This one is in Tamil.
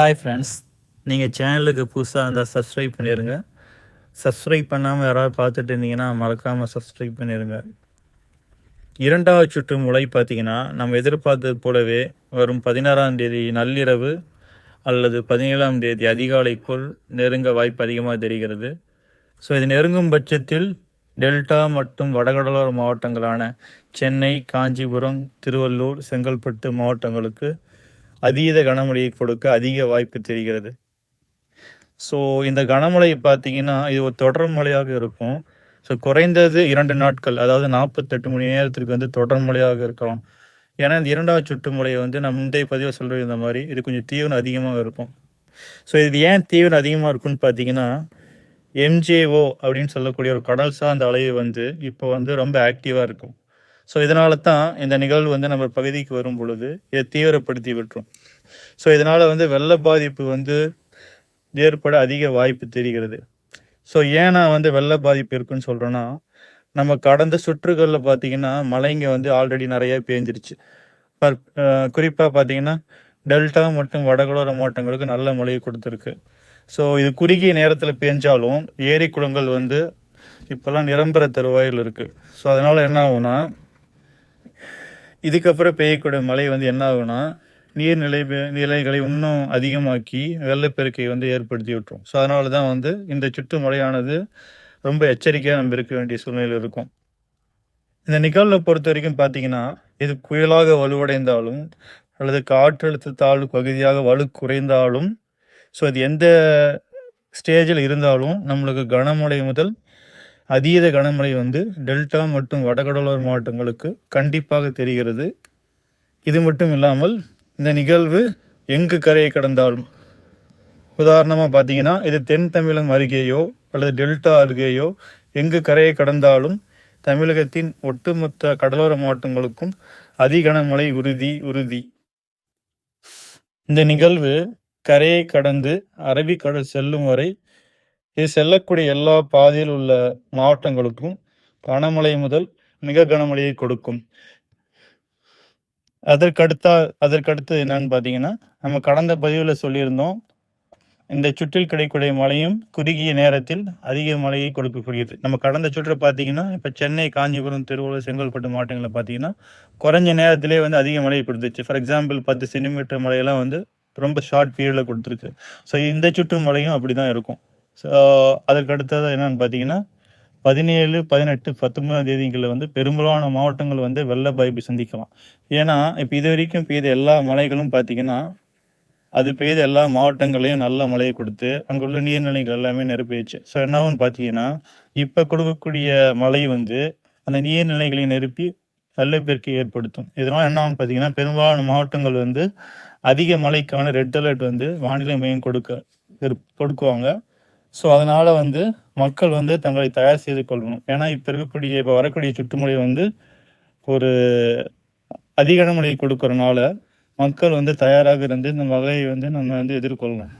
ஹாய் ஃப்ரெண்ட்ஸ் நீங்கள் சேனலுக்கு புதுசாக இருந்தால் சப்ஸ்கிரைப் பண்ணிடுங்க சப்ஸ்கிரைப் பண்ணாமல் யாராவது பார்த்துட்டு இருந்தீங்கன்னா மறக்காமல் சப்ஸ்கிரைப் பண்ணிடுங்க இரண்டாவது சுற்று முளை பார்த்தீங்கன்னா நம்ம எதிர்பார்த்தது போலவே வரும் பதினாறாம் தேதி நள்ளிரவு அல்லது பதினேழாம் தேதி அதிகாலைக்குள் நெருங்க வாய்ப்பு அதிகமாக தெரிகிறது. ஸோ இது நெருங்கும் பட்சத்தில் டெல்டா மற்றும் வடகடலோர மாவட்டங்களான சென்னை காஞ்சிபுரம் திருவள்ளூர் செங்கல்பட்டு மாவட்டங்களுக்கு அதீத கனமழையை கொடுக்க அதிக வாய்ப்பு தெரிகிறது. ஸோ இந்த கனமழை பார்த்தீங்கன்னா இது ஒரு தொடர் மழையாக இருக்கும். ஸோ குறைந்தது இரண்டு நாட்கள் அதாவது நாற்பத்தெட்டு மணி நேரத்திற்கு வந்து தொடர் மழையாக இருக்கலாம். ஏன்னா இந்த இரண்டாவது சுற்று முறையை வந்து நம்ம முந்தைய பதிவு சொல்கிறது இந்த மாதிரி இது கொஞ்சம் தீவிரம் அதிகமாக இருக்கும். ஸோ இது ஏன் தீவிரம் அதிகமாக இருக்குன்னு பார்த்தீங்கன்னா எம்ஜேஓ அப்படின்னு சொல்லக்கூடிய ஒரு கடல் சார்ந்த அலைவு வந்து இப்போ வந்து ரொம்ப ஆக்டிவாக இருக்கும். ஸோ இதனால தான் இந்த நிகழ்வு வந்து நம்ம பகுதிக்கு வரும் பொழுது இதை தீவிரப்படுத்தி விட்டுரும். ஸோ இதனால் வந்து வெள்ள பாதிப்பு வந்து ஏற்பட அதிக வாய்ப்பு தெரிகிறது. ஸோ ஏன் நான் வந்து வெள்ள பாதிப்பு இருக்குன்னு சொல்கிறேன்னா நம்ம கடந்த சுற்றுகளில் பார்த்தீங்கன்னா மழைங்க வந்து ஆல்ரெடி நிறைய பேஞ்சிருச்சு. குறிப்பாக பார்த்தீங்கன்னா டெல்டா மற்றும் வடகடோர மாவட்டங்களுக்கு நல்ல மழையை கொடுத்துருக்கு. ஸோ இது குறுகிய நேரத்தில் பேஞ்சாலும் ஏரி குளங்கள் வந்து இப்போல்லாம் நிரம்பர தருவாயில் இருக்குது ஸோ அதனால் என்ன ஆகும்னா இதுக்கப்புறம் பெய்யக்கூடிய மழை வந்து என்ன ஆகும்னா நீர்நிலை நிலைகளை இன்னும் அதிகமாக்கி வெள்ளப்பெருக்கை வந்து ஏற்படுத்தி விட்டுரும். ஸோ அதனால தான் வந்து இந்த சுற்று மழையானது ரொம்ப எச்சரிக்கையாக நம்ம இருக்க வேண்டிய சூழ்நிலை இருக்கும். இந்த நிகழ்வை பொறுத்த வரைக்கும் பார்த்தீங்கன்னா இது புயலாக வலுவடைந்தாலும் அல்லது காற்றழுத்த தாழ்வு பகுதியாக வலு குறைந்தாலும் ஸோ அது எந்த ஸ்டேஜில் இருந்தாலும் நம்மளுக்கு கனமழை முதல் அதீத கனமழை வந்து டெல்டா மற்றும் வடகடலோர மாவட்டங்களுக்கு கண்டிப்பாக தெரிகிறது. இது மட்டும் இல்லாமல் இந்த நிகழ்வு எங்கு கரையை கடந்தாலும். உதாரணமாக பார்த்தீங்கன்னா இது தென் தமிழகம் அருகேயோ அல்லது டெல்டா அருகேயோ எங்கு கரையை கடந்தாலும் தமிழகத்தின் ஒட்டுமொத்த கடலோர மாவட்டங்களுக்கும் அதிகனமழை உறுதி உறுதி. இந்த நிகழ்வு கரையை கடந்து அரபிக்கடல் செல்லும் வரை இது செல்லக்கூடிய எல்லா பாதையில் உள்ள மாவட்டங்களுக்கும் கனமழை முதல் மிக கனமழையை கொடுக்கும். அதற்கடுத்தா அதற்கடுத்து என்னன்னு பார்த்தீங்கன்னா நம்ம கடந்த பதிவில் சொல்லியிருந்தோம் இந்த சுற்றில் கிடைக்கூடிய மழையும் குறுகிய நேரத்தில் அதிக மழையை கொடுக்கக்கூடியது. நம்ம கடந்த சுற்று பார்த்தீங்கன்னா இப்போ சென்னை காஞ்சிபுரம் திருவள்ளூர் செங்கல்பட்டு மாவட்டங்களில் பார்த்தீங்கன்னா குறைஞ்ச நேரத்திலே வந்து அதிக மழையை கொடுத்துச்சு. ஃபார் எக்ஸாம்பிள் பத்து சென்டிமீட்டர் மழையெல்லாம் வந்து ரொம்ப ஷார்ட் பீரியடில் கொடுத்துருக்கு. ஸோ இந்த சுற்று மழையும் அப்படி தான் இருக்கும். ஸோ அதற்கு அடுத்தது என்னன்னு பார்த்தீங்கன்னா பதினேழு பதினெட்டு பத்தொன்பதாம் தேதிகளில் வந்து பெரும்பாலான மாவட்டங்கள் வந்து வெள்ள பாதிப்பு சந்திக்கலாம். ஏன்னா இப்போ இது வரைக்கும் பெய்த எல்லா மலைகளும் பார்த்தீங்கன்னா அது பெய்த எல்லா மாவட்டங்களையும் நல்ல மழையை கொடுத்து அங்குள்ள நீர்நிலைகள் எல்லாமே நிரப்பிடுச்சு. ஸோ என்னவும் பார்த்தீங்கன்னா இப்போ கொடுக்கக்கூடிய மழை வந்து அந்த நீர்நிலைகளை நிரப்பி வெள்ளப்பெருக்கை ஏற்படுத்தும். இதனால் என்ன பார்த்தீங்கன்னா பெரும்பாலான மாவட்டங்கள் வந்து அதிக மழைக்கான ரெட் அலர்ட் வந்து வானிலை மையம் கொடுக்க கொடுக்குவாங்க. ஸோ அதனால் வந்து மக்கள் வந்து தங்களை தயார் செய்து கொள்ளணும். ஏன்னா இப்போ இருக்கக்கூடிய இப்போ வரக்கூடிய சுற்றுமுறை வந்து ஒரு அதிக மழை கொடுக்கறனால மக்கள் வந்து தயாராக இருந்து இந்த வகையை வந்து நம்ம வந்து எதிர்கொள்ளணும்.